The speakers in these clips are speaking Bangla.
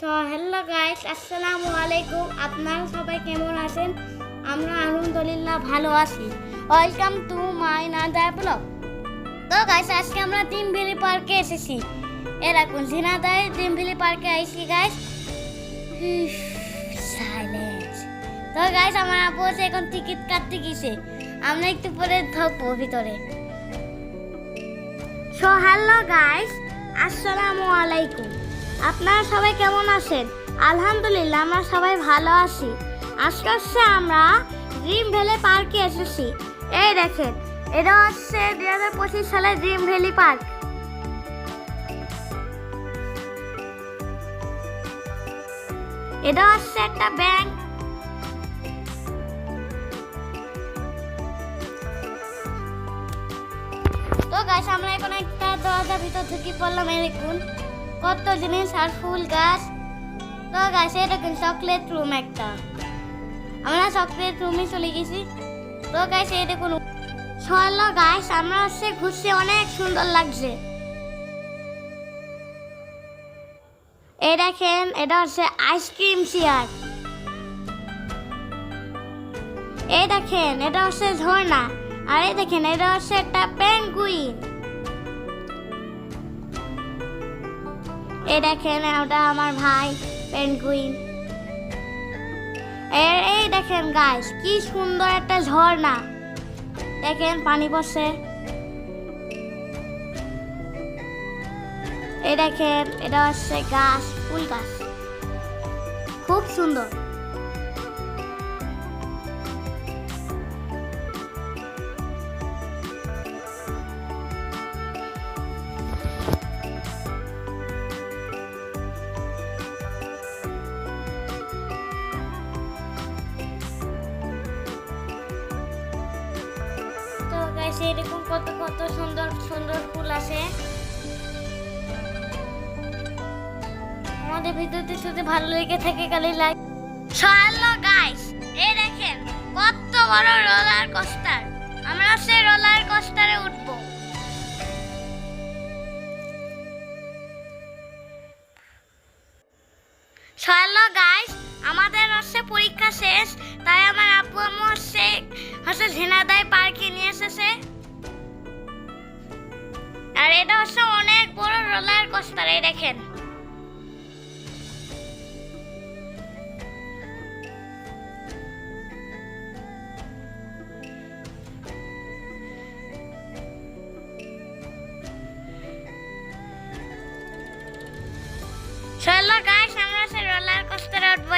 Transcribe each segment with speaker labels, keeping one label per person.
Speaker 1: সো হ্যালো গাইস আসসালামু আলাইকুম আপনারা সবাই কেমন আছেন? আমরা আলহামদুলিল্লাহ ভালো আছি। ওয়েলকাম টু মাই নাদার ব্লগ তো গাইস আজকে আমরা তিন ভ্যালি পার্কে এসেছি। এরকম ঝিনাদায় তিন পার্কে আইছি গাইস সাইলেন্স তো গাইস আমার আপু হচ্ছে এখন টিকিট কাটতে গেছে। আমরা একটু পরে থাকব ভিতরে। সো হ্যালো গাইস আসসালামু আলাইকুম আপনারা সবাই কেমন আছেন? আলহামদুলিল্লাহ, আমরা সবাই ভালো আছি। আজকে হচ্ছে আমরা ড্রিম ভ্যালি পার্কে এসেছি। এই দেখেন, এটা হচ্ছে দুই হাজার পঁচিশ সালের ড্রিম ভ্যালি পার্ক এটা হচ্ছে একটা ব্যাংক তো গাছ আমরা এখন একটা দরজার ভিতর ঢুকি পড়লাম এরকম কত জিনিস আর ফুল গাছ? তো গাছ এরকম চকলেট রুম একটা। আমরা চকলেট রুমে চলে গেছি। তো গাছ এরকম সরল গাছ, আমরা হচ্ছে ঘুরছে অনেক সুন্দর লাগছে। এই দেখেন, এটা হচ্ছে আইসক্রিম চেয়ার এই দেখেন, এটা হচ্ছে ঝর্ণা। আর এই দেখেন, এটা হচ্ছে একটা পেঙ্গুইন এই দেখেন ওটা আমার ভাই পেনকুইন এর এই দেখেন গাছ কি সুন্দর একটা ঝর্ণা। দেখেন, পানি পড়ছে। এই দেখেন, এটা হচ্ছে গাছ, ফুল গাছ। খুব সুন্দর। গাইস এরকম কত কত সুন্দর সুন্দর ফুল আছে আমাদের ভিডিওটি যদি ভালো লেগে থাকে কালি লাইক। হ্যালো গাইস এই দেখেন কত বড় রোলার কোস্টার আমরা সেই রোলার কোস্টারে উঠবো। হ্যালো গাইস আমাদের হচ্ছে পরীক্ষা শেষ, তাই আমার আপু আম্মু হচ্ছে হচ্ছে ঝিনাদাই পার্কে নিয়ে এসেছে। আর এটা হচ্ছে অনেক বড় রোলার কোস্টার এই দেখেন।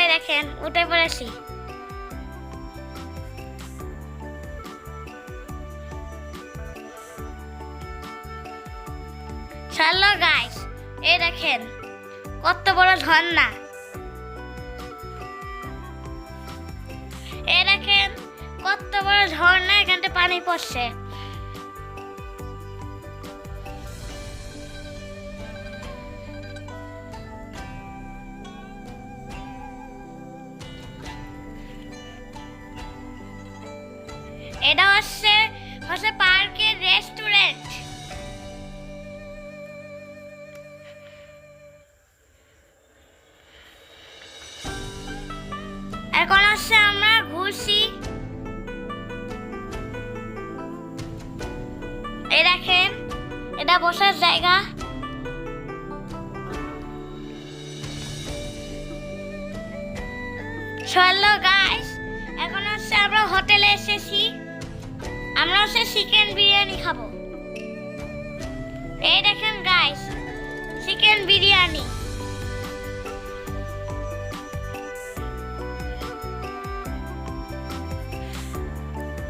Speaker 1: এই দেখেন উঠে পড়েছি চলো গাইস, এই দেখেন, কত বড় ঝর্ণা। এই দেখেন, কত বড় ঝর্ণা, এখানটা পানি পড়ছে। এটা হচ্ছে হচ্ছে পার্কের রেস্টুরেন্ট। এখন হচ্ছে আমরা ঘুরছি। এই দেখেন, এটা বসার জায়গা। চলো গাইস এখন হচ্ছে আমরা হোটেলে এসেছি। আমরা হচ্ছে চিকেন বিরিয়ানি খাব। এই দেখেন গাইস চিকেন বিরিয়ানি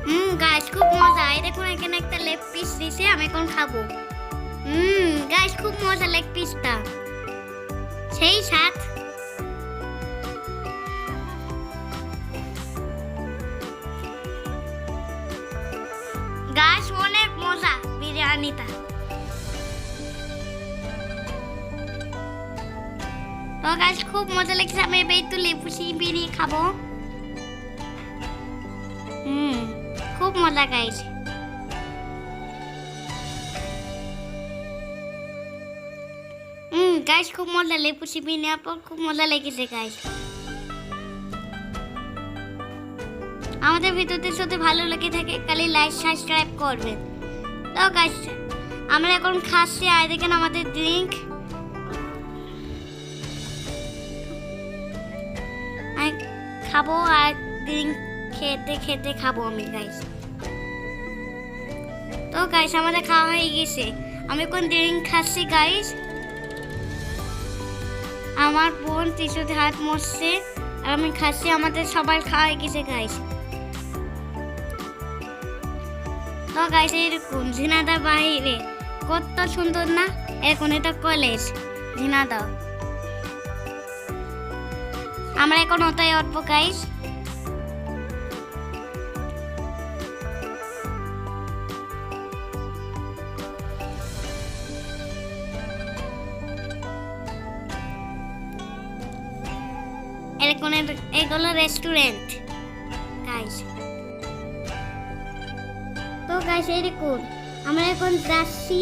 Speaker 1: হুম গাইস খুব মজা। এই দেখুন, এখানে একটা লেগ পিস দিছে, আমি এখন খাব। হুম গাইস খুব মজা লেগ পিসটা সেই সাথ বিরিয়ানিটা তো গাছ খুব মজা লেগেছে আমি এবার একটু লেবু বিরিয়ে খাব হুম খুব মজা গাইছে হুম গাইস খুব মজা লেবু চিপি নেওয়ার পর খুব মজা লেগেছে গাইস আমাদের ভিডিওতে যদি ভালো লেগে থাকে খালি লাইক সাবস্ক্রাইব করবেন তো গাইস আমরা এখন খাচ্ছি, আর দেখেন আমাদের ড্রিঙ্ক খাব, আর ড্রিঙ্ক খেতে খেতে খাব আমি গাইস তো গাইস আমাদের খাওয়া হয়ে গেছে। আমি কোন ড্রিঙ্ক খাচ্ছি গাইস আমার বোন টিসুতে হাত মরছে আর আমি খাচ্ছি, আমাদের সবার খাওয়া হয়ে গেছে গাইস তো গাইস এরকম ঝিনাদার বাইরে কত সুন্দর না? এখন এটা কলেজ। ঝিনাদা। আমরা এখন ওটাই উঠবো গাইস। এগুলো রেস্টুরেন্ট গাইস। তো গাইস এরকম আমরা এখন যাচ্ছি